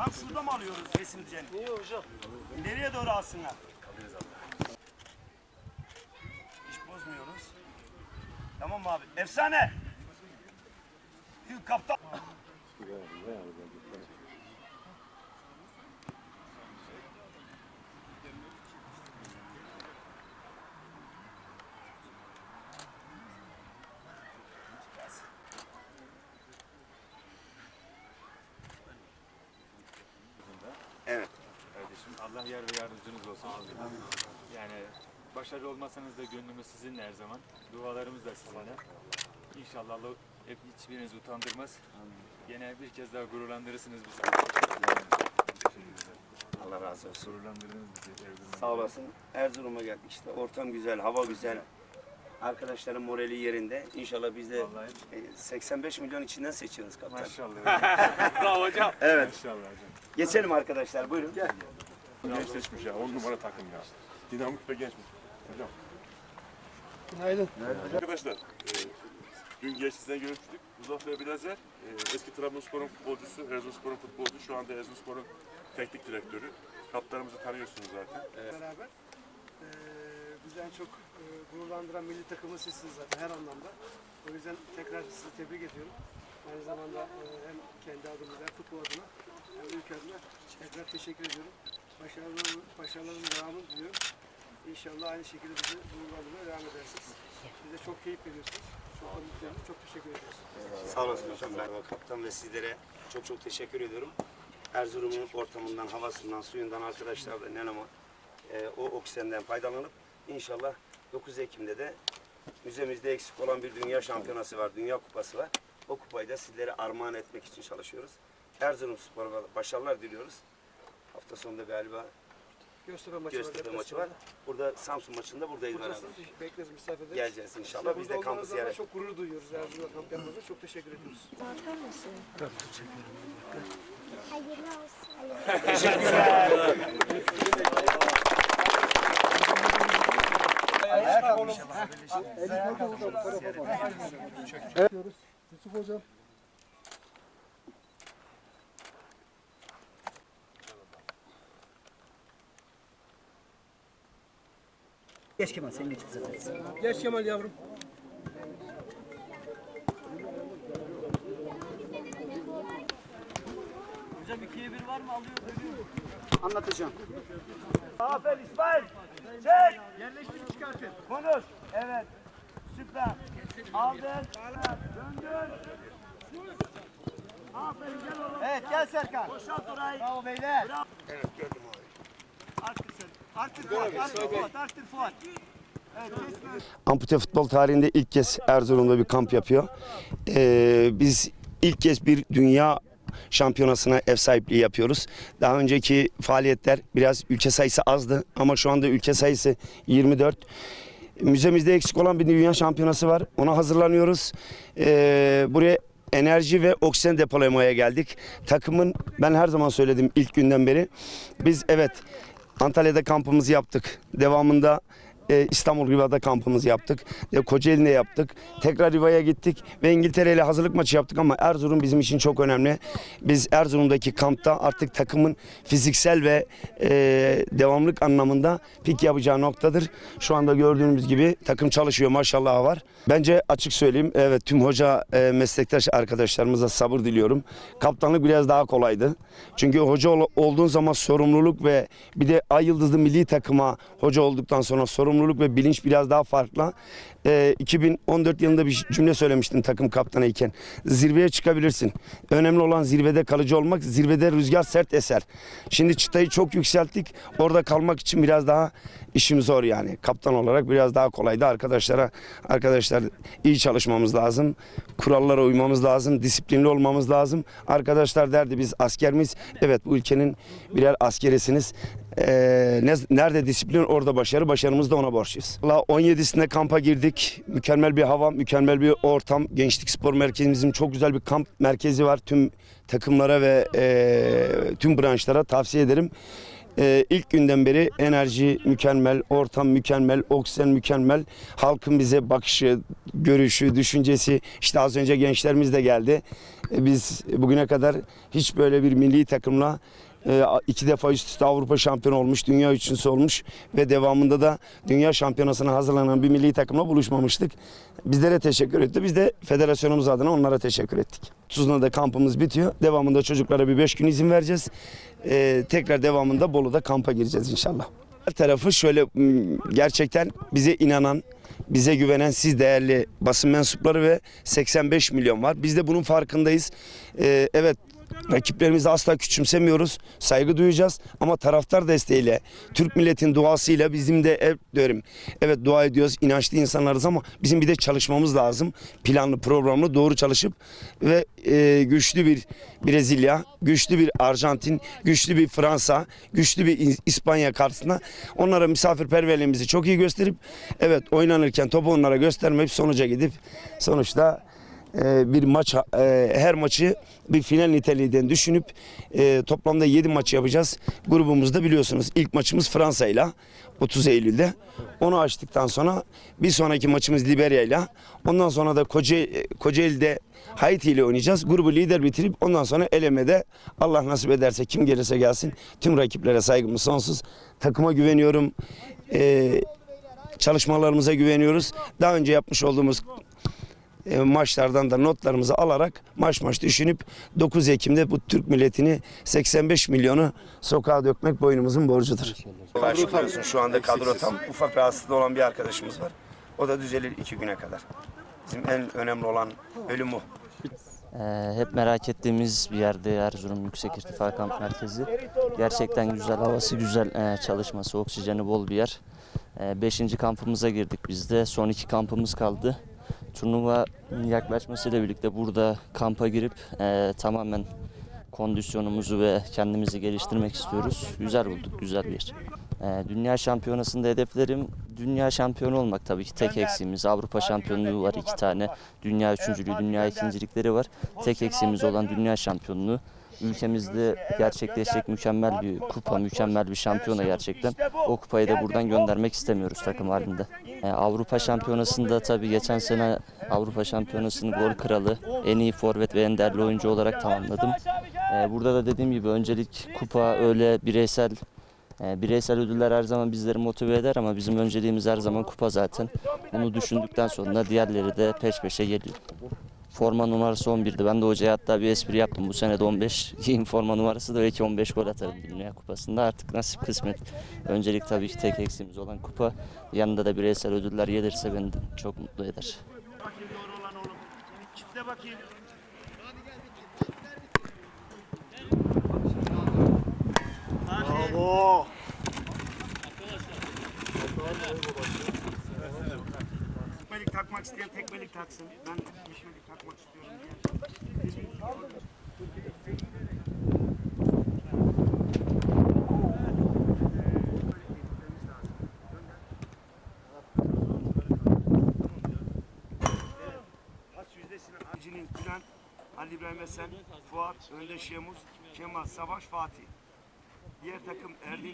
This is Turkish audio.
Tam şurada mı alıyoruz resim düzeni? Niye hocam? Nereye doğru alsınlar? Hiç bozmuyoruz. Tamam mı abi? Efsane. Bir kaptan. Evet. Kardeşim Allah yar ve yardımcınız olsun. Yani başarılı olmasanız da gönlümüz sizinle her zaman. Dualarımız da sizinle. İnşallah Allah hep hiçbirinizi utandırmaz. Gene bir kez daha gururlandırırsınız bizi. Allah razı olsun. Gururlandırdınız bizi. Erzurum'a. Sağ olasın. Erzurum'a geldik işte. Ortam güzel, hava güzel. Arkadaşların morali yerinde. İnşallah biz de Vallahi e, 85 milyon içinden seçiyoruz kaptan. maşallah. Bravo hocam. Evet. Maşallah hocam. Geçelim arkadaşlar. Buyurun. Gel. Genç seçmiş ya. 10 numara takım ya. Dinamik ve gençmiş. Hocam. Günaydın. Arkadaşlar, e, dün geçtisine görüştük. Muzaffer Bilazer, e, eski Trabzonspor'un futbolcusu, Erzurumspor'un futbolcusu, şu anda Erzurumspor'un teknik direktörü. Kaptanımızı tanıyorsunuz zaten. Beraber. Ee, bizi en çok e, gururlandıran milli takımımız sizsiniz zaten her anlamda. O yüzden tekrar sizi tebrik ediyorum. Aynı zamanda e, hem kendi adımıza futbol adına hem ülke adına tekrar teşekkür ediyorum. Başarıların, başarıların devamını diliyorum. İnşallah aynı şekilde bizi gururlandırmaya devam edersiniz. Bize çok keyif veriyorsunuz. Çok da mutluyum. Çok teşekkür ediyoruz. Sağ olasın hocam. Merhaba kaptan ve sizlere çok çok teşekkür ediyorum. Erzurum'un ortamından, havasından, suyundan arkadaşlar da e, o oksijenden faydalanıp inşallah 9 Ekim'de de müzemizde eksik olan bir dünya şampiyonası var, dünya kupası var. O kupayı da sizlere armağan etmek için çalışıyoruz. Erzurum Spor'a başarılar diliyoruz. Hafta sonunda galiba Göztepe maçı var. Göztepe maçı var. Burada Samsun maçında buradayız beraber. Buradasınız. Bekleriz, misafir ederiz. Geleceğiz inşallah. Biz de Burada kampı ziyaret Çok gurur duyuyoruz Erzurum'da kamp yapmanıza. Çok teşekkür ediyoruz. Hayırlı olsun. Yusuf Hocam. Geç Kemal sen geç zaten. Geç Kemal yavrum. Anlatacağım. Aferin İsmail. Çek. Yerleştir çıkartın. Konuş. Evet. Süper. Aldın. Döndün. Aferin gel oğlum. Evet gel Serkan. Boşalt orayı. Bravo beyler. Evet gördüm abi. Sen. Arttır Fuat. Arttır Fuat. Arttır Fuat. Evet, kesme. Ampute futbol tarihinde ilk kez Erzurum'da bir kamp yapıyor. Ee, biz ilk kez bir dünya şampiyonasına ev sahipliği yapıyoruz. Daha önceki faaliyetler biraz ülke sayısı azdı ama şu anda ülke sayısı 24. Müzemizde eksik olan bir dünya şampiyonası var. Ona hazırlanıyoruz. Ee, buraya enerji ve oksijen depolamaya geldik. Takımın ben her zaman söyledim ilk günden beri. Biz evet Antalya'da kampımızı yaptık. Devamında e, İstanbul Riva'da kampımızı yaptık. E, Kocaeli'nde yaptık. Tekrar Riva'ya gittik ve İngiltere ile hazırlık maçı yaptık ama Erzurum bizim için çok önemli. Biz Erzurum'daki kampta artık takımın fiziksel ve e, devamlık anlamında pik yapacağı noktadır. Şu anda gördüğünüz gibi takım çalışıyor maşallah var. Bence açık söyleyeyim evet tüm hoca e, meslektaş arkadaşlarımıza sabır diliyorum. Kaptanlık biraz daha kolaydı. Çünkü hoca ol- olduğun zaman sorumluluk ve bir de Ay Yıldızlı milli takıma hoca olduktan sonra sorumluluk ve bilinç biraz daha farklı. E, 2014 yılında bir cümle söylemiştim takım kaptanı iken. Zirveye çıkabilirsin. Önemli olan zirvede kalıcı olmak. Zirvede rüzgar sert eser. Şimdi çıtayı çok yükselttik. Orada kalmak için biraz daha işim zor yani. Kaptan olarak biraz daha kolaydı. Arkadaşlara arkadaşlar iyi çalışmamız lazım. Kurallara uymamız lazım. Disiplinli olmamız lazım. Arkadaşlar derdi biz asker miyiz? Evet bu ülkenin birer askerisiniz. Ee, ne- nerede disiplin orada başarı. Başarımız da ona borçluyuz. Valla 17'sinde kampa girdik. Mükemmel bir hava, mükemmel bir ortam. Gençlik Spor Merkezimizin çok güzel bir kamp merkezi var. Tüm takımlara ve e, tüm branşlara tavsiye ederim. Ee, ilk günden beri enerji mükemmel, ortam mükemmel, oksijen mükemmel. Halkın bize bakışı, görüşü, düşüncesi. işte az önce gençlerimiz de geldi. Ee, biz bugüne kadar hiç böyle bir milli takımla e, iki defa üst üste Avrupa şampiyonu olmuş, dünya üçüncüsü olmuş ve devamında da dünya şampiyonasına hazırlanan bir milli takımla buluşmamıştık. Bizlere teşekkür etti. Biz de federasyonumuz adına onlara teşekkür ettik. Tuzla'da da kampımız bitiyor. Devamında çocuklara bir beş gün izin vereceğiz. Ee, tekrar devamında Bolu'da kampa gireceğiz inşallah. Her tarafı şöyle gerçekten bize inanan, bize güvenen siz değerli basın mensupları ve 85 milyon var. Biz de bunun farkındayız. Ee, evet Rakiplerimizi asla küçümsemiyoruz. Saygı duyacağız ama taraftar desteğiyle, Türk milletin duasıyla bizim de hep diyorum. Evet dua ediyoruz, inançlı insanlarız ama bizim bir de çalışmamız lazım. Planlı, programlı, doğru çalışıp ve e, güçlü bir Brezilya, güçlü bir Arjantin, güçlü bir Fransa, güçlü bir İs- İspanya karşısında onlara misafirperverliğimizi çok iyi gösterip evet oynanırken topu onlara göstermeyip sonuca gidip sonuçta bir maç e, her maçı bir final niteliğinden düşünüp e, toplamda 7 maç yapacağız. Grubumuzda biliyorsunuz ilk maçımız Fransa ile 30 Eylül'de. Onu açtıktan sonra bir sonraki maçımız Liberya ile. Ondan sonra da Koca, Kocaeli'de Haiti ile oynayacağız. Grubu lider bitirip ondan sonra elemede Allah nasip ederse kim gelirse gelsin tüm rakiplere saygımız sonsuz. Takıma güveniyorum. E, çalışmalarımıza güveniyoruz. Daha önce yapmış olduğumuz e, maçlardan da notlarımızı alarak maç maç düşünüp 9 Ekim'de bu Türk milletini 85 milyonu sokağa dökmek boynumuzun borcudur. Başlıyorsun şu anda kadro tam ufak rahatsızlığı olan bir arkadaşımız var. O da düzelir iki güne kadar. Bizim en önemli olan ölüm o. Ee, hep merak ettiğimiz bir yerde Erzurum Yüksek İrtifa Kamp Merkezi. Gerçekten güzel, havası güzel, e, çalışması, oksijeni bol bir yer. E, beşinci kampımıza girdik biz de. Son iki kampımız kaldı. Turnuva yaklaşmasıyla birlikte burada kampa girip e, tamamen kondisyonumuzu ve kendimizi geliştirmek istiyoruz. Güzel bulduk, güzel bir yer. E, dünya şampiyonasında hedeflerim dünya şampiyonu olmak tabii ki tek eksiğimiz. Avrupa şampiyonluğu var iki tane. Dünya üçüncülüğü, dünya ikincilikleri var. Tek eksiğimiz olan dünya şampiyonluğu. Ülkemizde gerçekleşecek mükemmel bir kupa, mükemmel bir şampiyona gerçekten. O kupayı da buradan göndermek istemiyoruz takım halinde. E, Avrupa şampiyonasında tabii geçen sene Avrupa şampiyonasının gol kralı, en iyi forvet ve en değerli oyuncu olarak tamamladım. E, burada da dediğim gibi öncelik kupa öyle bireysel e, bireysel ödüller her zaman bizleri motive eder ama bizim önceliğimiz her zaman kupa zaten. Bunu düşündükten sonra diğerleri de peş peşe geliyor. Forma numarası 11'di. Ben de hocaya hatta bir espri yaptım. Bu sene de 15 giyim forma numarası da belki 15 gol atarım Dünya Kupası'nda. Artık nasip kısmet. Öncelik tabii ki tek eksiğimiz olan kupa. Yanında da bireysel ödüller gelirse beni çok mutlu eder. Bravo. Taksın. Ben tekmelik takmak istiyorum Hacı'nın Bülent, Ali İbrahim Esen, Fuat, Önde Şemuz, Kemal, Savaş, Fatih. Diğer takım Erdinç,